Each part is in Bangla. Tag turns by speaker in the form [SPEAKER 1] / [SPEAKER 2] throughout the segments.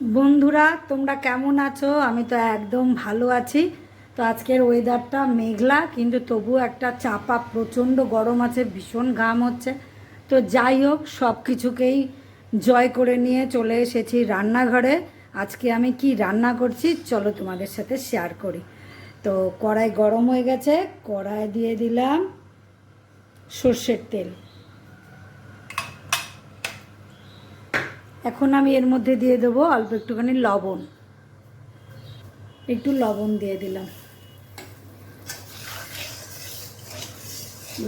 [SPEAKER 1] বন্ধুরা, তোমরা কেমন আছো? আমি তো একদম ভালো আছি। তো আজকের ওয়েদারটা মেঘলা, কিন্তু তবু একটা চাপা, প্রচণ্ড গরম আছে, ভীষণ ঘাম হচ্ছে। তো যাই হোক সব কিছুকেই জয় করে নিয়ে চলে এসেছি রান্নাঘরে। আজকে আমি কি রান্না করছি, চলো তোমাদের সাথে শেয়ার করি। তো কড়াই গরম হয়ে গেছে, কড়াই দিয়ে দিলাম সর্ষের তেল। এখন আমি এর মধ্যে দিয়ে দেবো অল্প একটুখানি লবণ। একটু লবণ দিয়ে দিলাম।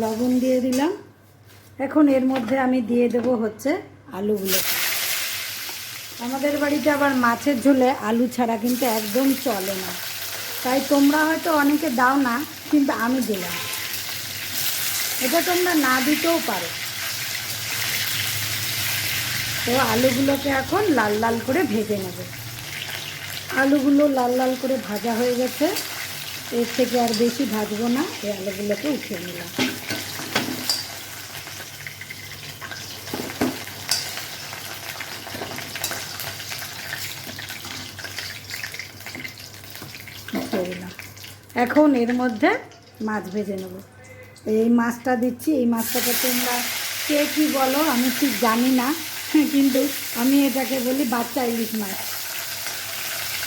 [SPEAKER 1] লবণ দিয়ে দিলাম। এখন এর মধ্যে আমি দিয়ে দেব হচ্ছে আলুগুলো। আমাদের বাড়িতে আবার মাছের ঝোলে আলু ছাড়া কিন্তু একদম চলে না। তাই তোমরা হয়তো অনেকে দাও না, কিন্তু আমি দিলাম। এটা তোমরা না দিতেও পারো। তো আলুগুলোকে এখন লাল লাল করে ভেজে নেব। আলুগুলো লাল লাল করে ভাজা হয়ে গেছে। এর থেকে আর বেশি ভাজবো না, এই আলুগুলোকে উঠিয়ে নিলাম। এখন এর মধ্যে মাছ ভেজে নেব। এই মাছটা দিচ্ছি, এই মাছটাকে তোমরা কে কী বলো, আমি ঠিক জানি না। কিন্তু আমি এটাকে বলি বাচ্চা ইলিশ মাছ।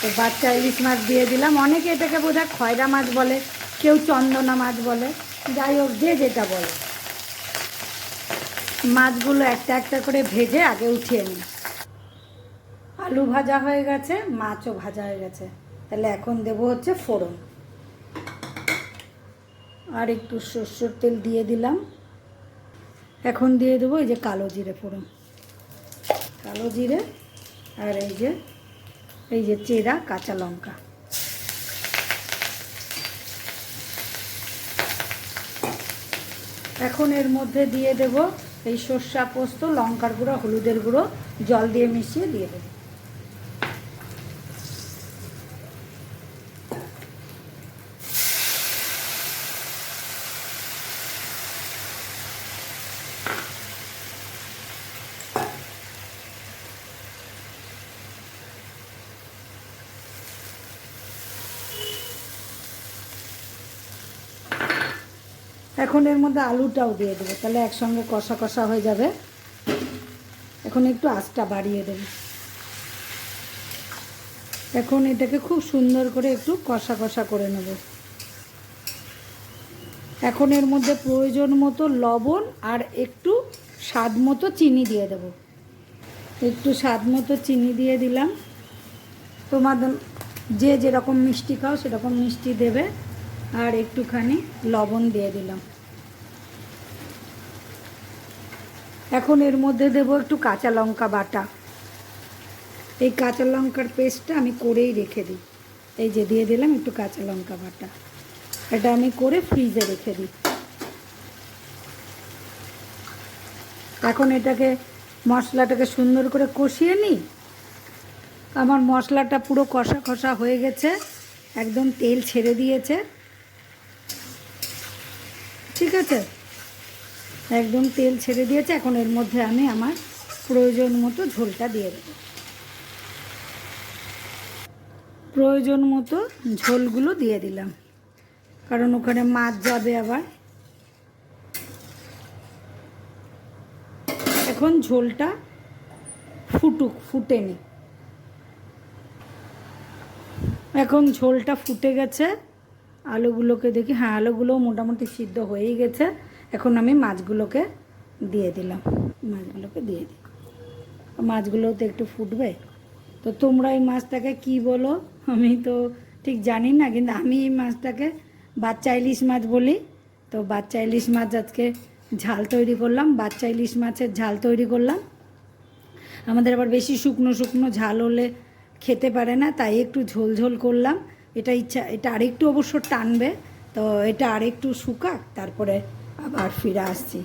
[SPEAKER 1] তো বাচ্চা ইলিশ মাছ দিয়ে দিলাম। অনেকে এটাকে বোধ হয় খয়রা মাছ বলে, কেউ চন্দনা মাছ বলে। যাই হোক, যে যেটা বলে। মাছগুলো একটা একটা করে ভেজে আগে উঠিয়ে নিই। আলু ভাজা হয়ে গেছে, মাছও ভাজা হয়ে গেছে। তাহলে এখন দেব হচ্ছে ফোড়ন। আর একটু সর্ষের তেল দিয়ে দিলাম। এখন দিয়ে দেবো এই যে কালো জিরে ফোড়ন। কালো জিরে আর এই যে এই যে চেরা কাঁচা লঙ্কা। এখন এর মধ্যে দিয়ে দেব এই সর্ষা পোস্ত, লঙ্কার গুঁড়ো, হলুদের গুঁড়ো, জল দিয়ে মিশিয়ে দিয়ে দেবো। এখন এর মধ্যে আলুটাও দিয়ে দেবো, তাহলে একসঙ্গে কষা কষা হয়ে যাবে। এখন একটু আঁচটা বাড়িয়ে দেবো। এখন এটাকে খুব সুন্দর করে একটু কষা কষা করে নেব। এখন এর মধ্যে প্রয়োজন মতো লবণ আর একটু স্বাদ মতো চিনি দিয়ে দেব। একটু স্বাদ মতো চিনি দিয়ে দিলাম। তোমাদের যে যেরকম মিষ্টি খাও সেরকম মিষ্টি দেবে। আর একটুখানি লবণ দিয়ে দিলাম। এখন এর মধ্যে দেব একটু কাঁচা লঙ্কা বাটা। এই কাঁচা লঙ্কার পেস্টটা আমি করেই রেখে দিই। এই যে দিয়ে দিলাম একটু কাঁচা লঙ্কা বাটা। এটা আমি করে ফ্রিজে রেখে দিই। এখন এটাকে মশলাটাকে সুন্দর করে কষিয়ে নিই। আমার মশলাটা পুরো কষা কষা হয়ে গেছে। একদম তেল ছেড়ে দিয়েছে। ঠিক আছে? একদম তেল ছেড়ে দিয়েছে, এখন এর মধ্যে আমি আমার প্রয়োজন মতো ঝোলটা দিয়ে দেবো। প্রয়োজন মতো ঝোলগুলো দিয়ে দিলাম। কারণ ওখানে মাছ যাবে আবার। এখন ঝোলটা ফুটুক, ফুটেনি। এখন ঝোলটা ফুটে গেছে। আলুগুলোকে দেখি হ্যাঁ আলুগুলোও মোটামুটি সিদ্ধ হয়েই গেছে। এখন আমি মাছগুলোকে দিয়ে দিলাম। মাছগুলোকে দিয়ে দিই। মাছগুলো তো একটু ফুটবে। তো তোমরা এই মাছটাকে কি বলো? আমি তো ঠিক জানি না, কিন্তু আমি এই মাছটাকে বাচ্চা ইলিশ মাছ বলি। তো বাচ্চা ইলিশ মাছ আজকে ঝাল তৈরি করলাম। বাচ্চা ইলিশ মাছের ঝাল তৈরি করলাম। আমাদের আবার বেশি শুকনো শুকনো ঝাল হলে খেতে পারে না, তাই একটু ঝোল ঝোল করলাম। এটা ইচ্ছা, এটা আরেকটু অবশ্য টানবে, তো এটা আরেকটু শুকাক, তারপরে আবার ফিরে আসছি।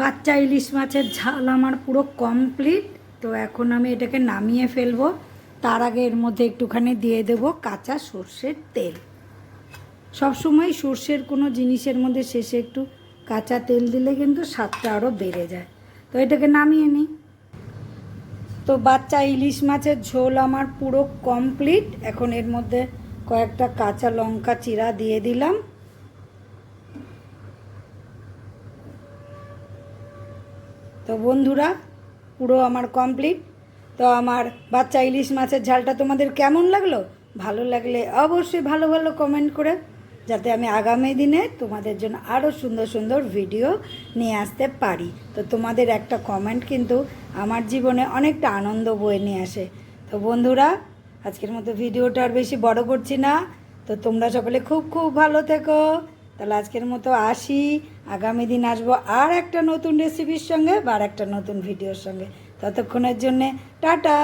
[SPEAKER 1] বাচ্চা ইলিশ মাছের ঝাল আমার পুরো কমপ্লিট, তো এখন আমি এটাকে নামিয়ে ফেলব। তার আগে এর মধ্যে একটুখানি দিয়ে দেবো কাঁচা সর্ষের তেল। সবসময় সর্ষের কোনো জিনিসের মধ্যে শেষে একটু কাঁচা তেল দিলে কিন্তু স্বাদটা আরও বেড়ে যায়। তো এটাকে নামিয়ে নিই। তো বাচ্চা ইলিশ মাছের ঝোল আমার পুরো কমপ্লিট। এখন এর মধ্যে কয়েকটা কাঁচা লঙ্কা চিরা দিয়ে দিলাম। তো বন্ধুরা, পুরো আমার কমপ্লিট। তো আমার বাচ্চা ইলিশ মাছের ঝালটা তোমাদের কেমন লাগল? ভালো লাগলে অবশ্যই ভালো ভালো কমেন্ট করে যাতে আমি আগামী দিনে তোমাদের জন্য আরও সুন্দর সুন্দর ভিডিও নিয়ে আসতে পারি। তো তোমাদের একটা কমেন্ট কিন্তু আমার জীবনে অনেকটা আনন্দ বয়ে নিয়ে আসে। তো বন্ধুরা, আজকের মতো ভিডিওটা আর বেশি বড় করছি না। তো তোমরা সকলে খুব খুব ভালো থেকো। তাহলে আজকের মতো আসি। আগামী দিন আসব আর একটা নতুন রেসিপির সঙ্গে বা আর একটা নতুন ভিডিওর সঙ্গে। ততক্ষণের জন্যে টাটা!